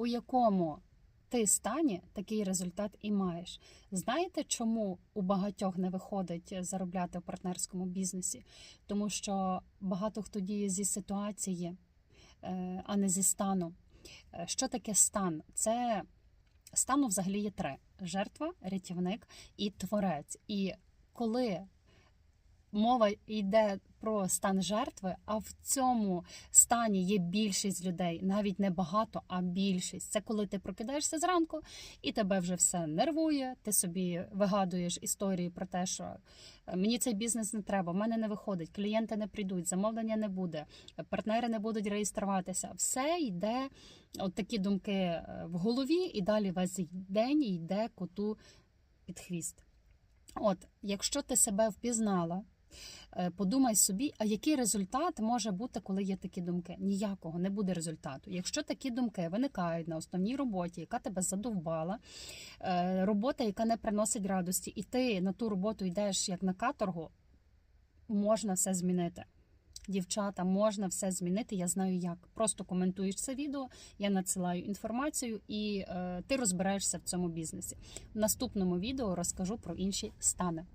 у якому ти стані, такий результат і маєш. Знаєте, чому у багатьох не виходить заробляти в партнерському бізнесі? Тому що багато хто діє зі ситуації, е, а не зі стану. Е, Що таке стан? Це стану взагалі є три: жертва, рятівник і творець. І коли мова йде про стан жертви, а в цьому стані є більшість людей, навіть не багато, а більшість. Це коли ти прокидаєшся зранку і тебе вже все нервує. Ти собі вигадуєш історії про те, що е, мені цей бізнес не треба, в мене не виходить, клієнти не прийдуть, замовлення не буде, партнери не будуть реєструватися. Все йде, от такі думки е, в голові, і далі весь день йде коту під хвіст. От, якщо ти себе впізнала, е, подумай собі, а який результат може бути, коли є такі думки? Ніякого не буде результату. Якщо такі думки виникають на основній роботі, яка тебе задовбала, е, робота, яка не приносить радості, і ти на ту роботу йдеш як на каторгу, можна все змінити. Дівчата, можна все змінити. Я знаю як. Просто коментуєш це відео, я надсилаю інформацію, і е, ти розбираєшся в цьому бізнесі. В наступному відео розкажу про інші стани.